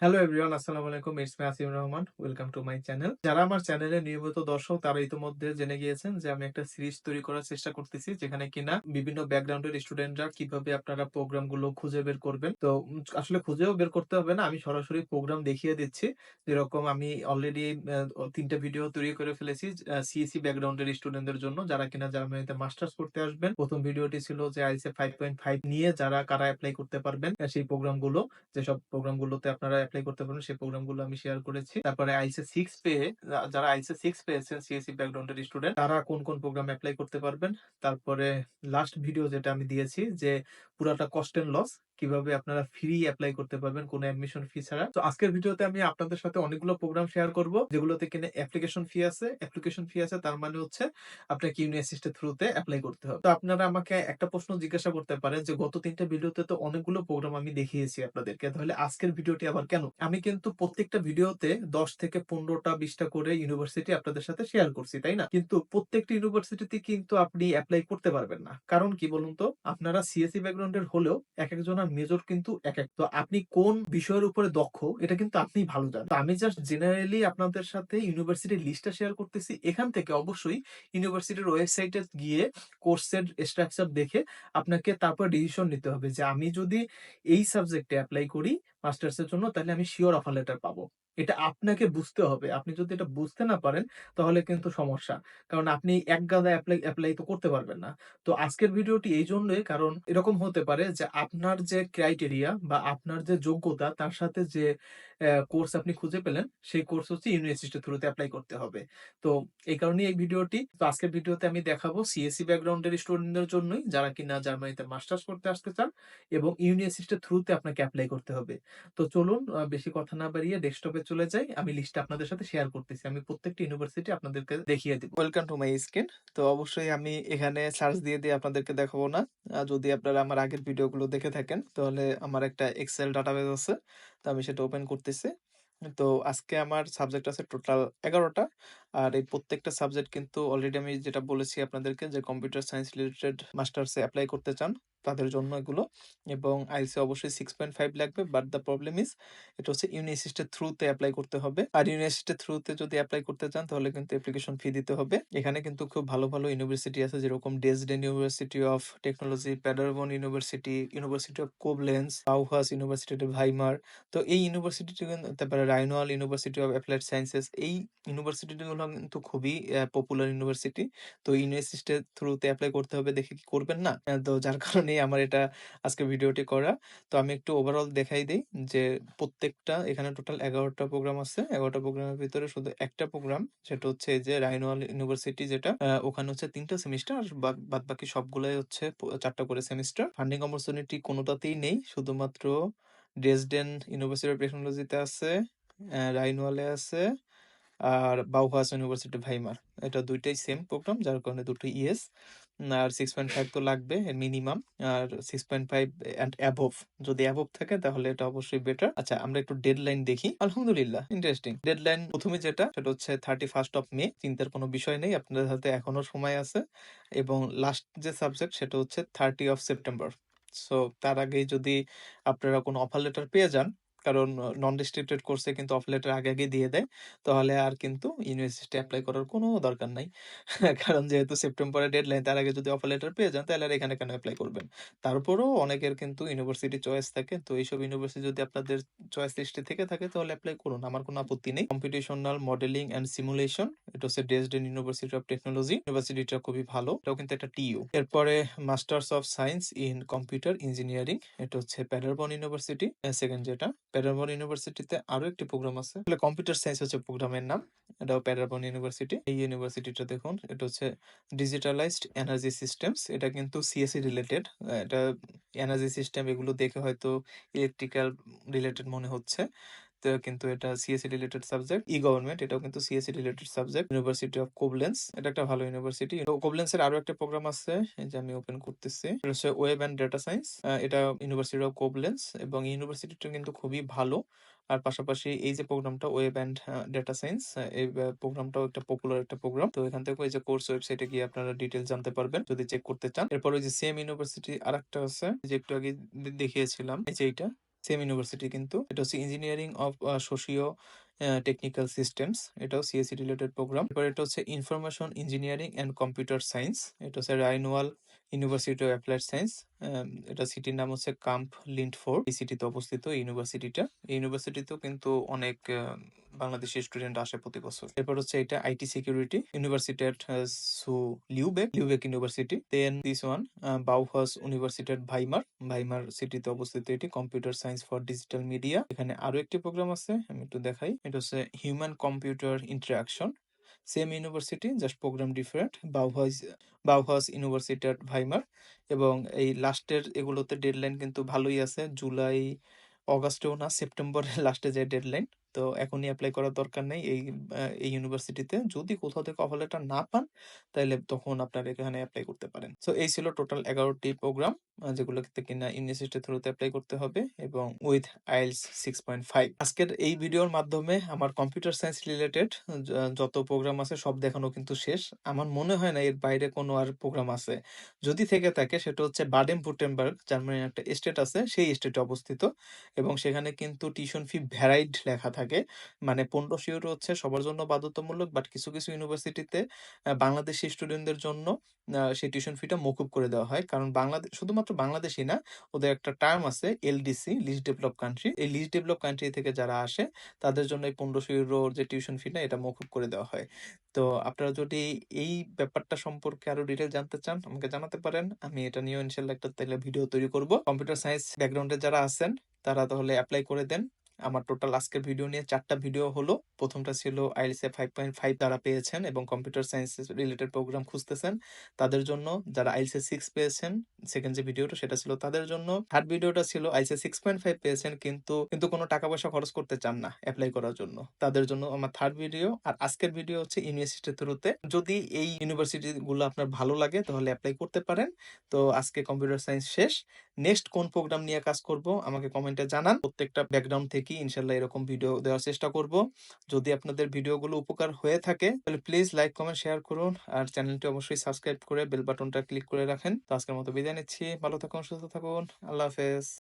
Hello everyone আসসালামু আলাইকুম। It's me Asim Rahman welcome to my channel যারা আমার চ্যানেলে নিয়মিত দর্শক, তারা ইতিমধ্যে জেনে গিয়েছেন যে আমি একটা সিরিজ তৈরি করার চেষ্টা করতেছি, যেখানে কিনা বিভিন্ন ব্যাকগ্রাউন্ডের স্টুডেন্টরা কীভাবে আপনারা প্রোগ্রামগুলো খুঁজে বের করবেন। তো আসলে খুঁজেও বের করতে হবে না, আমি সরাসরি প্রোগ্রাম দেখিয়ে দিচ্ছি। যেরকম আমি অলরেডি তিনটা ভিডিও তৈরি করে ফেলেছি সিএসসি ব্যাকগ্রাউন্ডের স্টুডেন্টদের জন্য, যারা কিনা জার্মানিতে মাস্টার্স করতে আসবেন। প্রথম ভিডিওটি ছিল যে আইসে ফাইভ পয়েন্ট ফাইভ নিয়ে যারা, কারা অ্যাপ্লাই করতে পারবেন, সেই প্রোগ্রামগুলো, যেসব প্রোগ্রাম গুলোতে আপনারা অ্যাপ্লাই করতে পারেন সেই প্রোগ্রামগুলো আমি শেয়ার করেছি। তারপরে আইসে সিক্স পেয়ে যারা আইসে সিক্স পেয়েছেন সিএসি ব্যাকগ্রাউন্ডের স্টুডেন্ট তারা কোন কোন প্রোগ্রাম অ্যাপ্লাই করতে পারবেন? তারপরে লাস্ট ভিডিও যেটা আমি দিয়েছি, যে পুরাটা কস্ট এন্ড লস কীভাবে আপনারা ফ্রি অ্যাপ্লাই করতে পারবেন কোনো অ্যাডমিশন ফি ছাড়া। তো আজকের ভিডিওতে আমি আপনাদের সাথে অনেকগুলো প্রোগ্রাম শেয়ার করব, যেগুলোতে কিনে অ্যাপ্লিকেশন ফি আছে অ্যাপ্লিকেশন ফি আছে, তার মানে হচ্ছে আপনাকে ইউনিভার্সিটির থ্রুতে অ্যাপ্লাই করতে হবে। তো আপনারা আমাকে একটা প্রশ্ন জিজ্ঞাসা করতে পারেন যে, গত তিনটা ভিডিওতে তো অনেকগুলো প্রোগ্রাম আমি দেখিয়েছি আপনাদেরকে, তাহলে আজকের ভিডিওটি আবার কেন? আমি কিন্তু প্রত্যেকটা ভিডিওতে দশ থেকে পনেরোটা, বিশটা করে ইউনিভার্সিটি আপনাদের সাথে শেয়ার করছি, তাই না? কিন্তু প্রত্যেকটা ইউনিভার্সিটিতে কিন্তু আপনি অ্যাপ্লাই করতে পারবেন না। কারণ কি বলুন তো? আপনারা সিএসসি ব্যাকগ্রাউন্ডের হলেও এক একজনের মেজর কিন্তু এক এক তো আপনি কোন বিষয়ের উপরে দক্ষ, এটা কিন্তু আপনি ভালো জানেন। আমি জাস্ট জেনারেলি আপনাদের সাথে ইউনিভার্সিটির লিস্টটা শেয়ার করতেছি। এখান থেকে অবশ্যই ইউনিভার্সিটির ওয়েবসাইটে গিয়ে কোর্সের স্ট্রাকচার দেখে আপনাকে তারপর ডিসিশন নিতে হবে যে আমি যদি এই সাবজেক্টে অ্যাপ্লাই করি মাস্টার্সের জন্য, তাহলে আমি শিওর অফার লেটার পাবো। এটা আপনাকে বুঝতে হবে। আপনি যদি এটা বুঝতে না পারেন, তাহলে কিন্তু সমস্যা। কারণ আপনি এক গাদা অ্যাপ্লাই অ্যাপ্লাই তো করতে পারবেন না। তো আজকের ভিডিওটি এই জন্যই, কারণ এরকম হতে পারে যে আপনার যে ক্রাইটেরিয়া বা আপনার যে যোগ্যতা, তার সাথে যে কোর্স আপনি খুঁজে পেলেন, সেই কোর্স হচ্ছে ইউনিভার্সিটির থ্রুতে অ্যাপ্লাই করতে হবে। তো এই কারণে এই ভিডিওটি, তো আজকের ভিডিওতে আমি দেখাবো সিএসসি ব্যাকগ্রাউন্ডের স্টুডেন্টদের জন্যই, যারা কিনা জার্মানিতে মাস্টার্স করতে আসতে চান এবং ইউনিভার্সিটির থ্রুতে আপনাকে অ্যাপ্লাই করতে হবে। তো চলুন বেশি কথা না বাড়িয়ে ডেস্কটপে চলে যাই, আমি লিস্টটা আপনাদের সাথে শেয়ার করতেছি। আমি প্রত্যেকটি ইউনিভার্সিটি আপনাদেরকে দেখিয়ে দিব। ওয়েলকাম টু মাই স্ক্রিন তো অবশ্যই আমি এখানে সার্চ দিয়ে দিয়ে আপনাদেরকে দেখাবো না। যদি আপনারা আমার আগের ভিডিওগুলো দেখে থাকেন, তাহলে আমার একটা এক্সেল ডাটাবেস আছে। তো আমি সেটা ওপেন করতেছি। তো আজকে আমার সাবজেক্ট আছে টোটাল এগারোটা। আর এই প্রত্যেকটা সাবজেক্ট কিন্তু অলরেডি আমি যেটা বলেছি আপনাদেরকে যে কম্পিউটার সায়েন্স রিলেটেড মাস্টার্সে অ্যাপ্লাই করতে চান, তাদের জন্য এগুলো এবং আইসি অবশ্যই সিক্স পয়েন্ট ফাইভ লাগবে বাট দ্য প্রবলেম ইজ এটা হচ্ছে ইউনিভার্সিটির থ্রুতে অ্যাপ্লাই করতে হবে। আর ইউনিভার্সিটির থ্রুতে যদি অ্যাপ্লাই করতে চান, তাহলে কিন্তু অ্যাপ্লিকেশন ফি দিতে হবে। এখানে কিন্তু খুব ভালো ভালো ইউনিভার্সিটি আছে, যেরকম Dresden university of technology Paderborn university university of Koblenz Bauhaus university of Weimar তো এই ইউনিভার্সিটি তারপরে Rhine Waal university of applied sciences এই ইউনিভার্সিটিগুলো কিন্তু খুবই পপুলার ইউনিভার্সিটি তো ইউনিভার্সিটির থ্রুতে অ্যাপ্লাই করতে হবে, দেখে কি করবেন না? তো যার কারণে আমার এটা আজকে ভিডিওটি করা। তো আমি একটু ওভারঅল দেখাই দিই যে প্রত্যেকটা, এখানে টোটাল এগারোটা প্রোগ্রাম আছে। এগারোটা প্রোগ্রামের ভিতরে শুধু একটা প্রোগ্রাম সেটা হচ্ছে যে রাইনোয়াল ইউনিভার্সিটি যেটা ওখানে হচ্ছে তিনটা সেমিস্টার বাদ বাকি সবগুলাই হচ্ছে চারটা করে সেমিস্টার ফান্ডিং অপরচুনিটি কোনোটাতেই নেই, শুধুমাত্র ড্রেসডেন ইউনিভার্সিটি অফ টেকনোলজিতে আছে রাইনওয়ালে আছে আর বাউহাস ইউনিভার্সিটি ভাইমার এটা দুইটাই সেম প্রোগ্রাম যার কারণে দুটো ইএস আর সিক্স পয়েন্ট ফাইভ তো লাগবে minimum R six point five and above যদি অ্যাভভ থাকে তাহলে এটা অবশ্যই বেটার আচ্ছা আমরা একটু ডেড লাইন দেখি। আলহামদুলিল্লাহ ইন্টারেস্টিং ডেড লাইন প্রথমে যেটা, সেটা হচ্ছে থার্টি ফার্স্ট অফ মে চিন্তার কোনো বিষয় নেই, আপনাদের হাতে এখনও সময় আছে। এবং লাস্ট যে সাবজেক্ট সেটা হচ্ছে থার্টি অফ সেপ্টেম্বর সো তার আগে যদি আপনারা কোনো অফার লেটার পেয়ে যান কারণ নন রেস্ট্রিক্টেড কোর্সে কিন্তু অফ লেটার আগে আগে দিয়ে দেয়। তাহলে আর কিন্তু ইউনিভার্সিটি অ্যাপ্লাই করার কোনো দরকার নাই। কারণ যেহেতু সেপ্টেম্বরের ডেডলাইন তার আগে যদি অফ লেটার পেয়ে যান, তাহলে আর এখানে কেন অ্যাপ্লাই করবেন? তারপরেও অনেকের কিন্তু ইউনিভার্সিটি চয়েস থাকে। তো এইসব ইউনিভার্সিটি যদি আপনাদের চয়েস লিস্টে থেকে থাকে, তাহলে অ্যাপ্লাই করুন। আমার কোনো আপত্তি নেই। কম্পিটিশনাল মডেলিং অ্যান্ড সিমুলেশন এটা হচ্ছে ডেসডেন ইউনিভার্সিটি অফ টেকনোলজি ইউনিভার্সিটিটা খুবই ভালো। এটাও কিন্তু একটা টিইউ এরপরে masters of science in computer engineering এটা হচ্ছে প্যাডারবন ইউনিভার্সিটি সেকেন্ড যেটা। প্যাডারবন ইউনিভার্সিটিতে আরও একটি প্রোগ্রাম আছে। তাহলে কম্পিউটার সায়েন্স হচ্ছে প্রোগ্রামের নাম। এটাও প্যাডারবন ইউনিভার্সিটি এই ইউনিভার্সিটিটা দেখুন, এটা হচ্ছে ডিজিটালাইজড এনার্জি সিস্টেমস এটা কিন্তু সিএসসি রিলেটেড এটা এনার্জি সিস্টেম এগুলো দেখে হয়তো ইলেকট্রিক্যাল রিলেটেড মনে হচ্ছে। কিন্তু এটা CSC related subject e government এটাও কিন্তু CSC related subject university of Koblenz এটা একটা ভালো ইউনিভার্সিটি কোবলেন্স এর আরও একটা প্রোগ্রাম আছে, এই যে আমি ওপেন করতেছি ওয়েব অ্যান্ড ডেটা সায়েন্স এটা ইউনিভার্সিটি অফ কোবলেন্স এবং ইউনিভার্সিটিটা কিন্তু খুবই ভালো, আর পাশাপাশি এই যে প্রোগ্রামটা ওয়েব অ্যান্ড ডেটা সায়েন্স এই প্রোগ্রামটাও একটা পপুলার একটা প্রোগ্রাম তো এখান থেকে ওই যে কোর্স ওয়েবসাইটে গিয়ে আপনারা ডিটেল জানতে পারবেন, যদি চেক করতে চান। এরপর ওই যে সেম ইউনিভার্সিটি আরেকটা আছে যে একটু আগে দেখিয়েছিলাম, এই যে এইটা সেম ইউনিভার্সিটি কিন্তু। এটা হচ্ছে engineering of socio technical systems এটাও সিএসসি রিলেটেড প্রোগ্রাম এরপর এটা হচ্ছে information engineering and computer science এটা হচ্ছে Rhine Waal university of applied science এটা সিটির নাম হচ্ছে কাম্প লিন্ট লিন্ডফোর্ড এই সিটিতে অবস্থিত ইউনিভার্সিটিটা ইউনিভার্সিটিতেও কিন্তু অনেক আহ, বাংলাদেশি স্টুডেন্ট আসে প্রতি বছর। এরপর হচ্ছে এটা IT security university zu Lubeck Lubeck university then this one Bauhaus university Weimar Weimar সিটিতে অবস্থিত এটি computer science for digital media এখানে আরও একটি প্রোগ্রাম আছে আমি একটু দেখাই। এটা হচ্ছে human computer interaction same university just program different Bauhaus Bauhaus university at Weimar এবং এই লাস্টের এগুলোতে ডেডলাইন কিন্তু ভালোই আছে জুলাই অগাস্টেও না সেপ্টেম্বরের লাস্টে যে ডেডলাইন তো এখনই অ্যাপ্লাই করার দরকার নেই। এই এই ইউনিভার্সিটিতে যদি কোথাও থেকে অফার লেটার না পান তাহলে তখন আপনারা এখানে অ্যাপ্লাই করতে পারেন। সো এই ছিল টোটাল এগারোটি প্রোগ্রাম যেগুলোতে কিনা ইউনিভার্সিটি থ্রুতে অ্যাপ্লাই করতে হবে এবং with IELTS six point five আজকের এই ভিডিওর মাধ্যমে আমার কম্পিউটার সায়েন্স রিলেটেড যত প্রোগ্রাম আছে সব দেখানো কিন্তু শেষ। আমার মনে হয় না এর বাইরে কোনো আর প্রোগ্রাম আছে। যদি থেকে থাকে, সেটা হচ্ছে বাডেন পুটেনবার্গ জার্মানির একটা স্টেট আছে, সেই স্টেটে অবস্থিত এবং সেখানে কিন্তু টিউশন ফি ভ্যারাইড লেখা থাকে। মানে পনেরোশো ইউরো হচ্ছে সবার জন্য বাধ্যতামূলক বাট কিছু কিছু ইউনিভার্সিটিতে বাংলাদেশি স্টুডেন্টদের জন্য সেই টিউশন ফিটা মকুব করে দেওয়া হয়। কারণ বাংলাদেশ শুধুমাত্র বাংলাদেশি না, ওদের একটা টার্ম আছে এলডিসি লিস্ট ডেভেলপ কান্ট্রি এই লিস্ট ডেভেলপ কান্ট্রি থেকে যারা আসে, তাদের জন্য এই পনেরোশো ইউরোর যে টিউশন ফিটা এটা মকুব করে দেওয়া হয়। তো আপনারা যদি এই ব্যাপারটা সম্পর্কে আরও ডিটেল জানতে চান, আমাকে জানাতে পারেন। আমি এটা নিয়েও ইনশাল্লাহ একটা তাহলে ভিডিও তৈরি করব। কম্পিউটার সায়েন্স ব্যাকগ্রাউন্ডে যারা আছেন, তারা তাহলে অ্যাপ্লাই করে দেন। আমার টোটাল আজকের ভিডিও নিয়ে চারটা ভিডিও হলো। প্রথমটা ছিল আইএলসএ ফাইভ পয়েন্ট ফাইভ তারা পেয়েছেন এবং কম্পিউটার সায়েন্স রিলেটেড প্রোগ্রাম খুঁজতেছেন তাদের জন্য। যারা আইএলসএ সিক্স পেয়েছেন সেকেন্ড যে ভিডিওটা সেটা ছিল তাদের জন্য। থার্ড ভিডিওটা ছিল আইএলসএ সিক্স পয়েন্ট ফাইভ পেয়েছেন কিন্তু কিন্তু কোনো টাকা পয়সা খরচ করতে চান না অ্যাপ্লাই করার জন্য। তাদের জন্য আমার থার্ড ভিডিও আর আজকের ভিডিও হচ্ছে ইউনিভার্সিটি থ্রুতে যদি এই ইউনিভার্সিটি গুলো আপনার ভালো লাগে তাহলে অ্যাপ্লাই করতে পারেন। তো আজকে কম্পিউটার সায়েন্স শেষ। নেক্সট কোন প্রোগ্রাম নিয়ে কাজ করব, আমাকে কমেন্টে জানান। প্রত্যেকটা ব্যাকগ্রাউন্ড থেকে ইনশাল্লাহ এরকম ভিডিও দেওয়ার চেষ্টা করব। যদি আপনাদের ভিডিওগুলো উপকার হয়ে থাকে, তাহলে প্লিজ লাইক কমেন্ট শেয়ার করুন। আর চ্যানেলটি অবশ্যই সাবস্ক্রাইব করে বেল বাটনটা ক্লিক করে রাখেন। তো আজকের মতো বিদায় নিচ্ছি। ভালো থাকুন, সুস্থ থাকুন। আল্লাহ হাফেজ।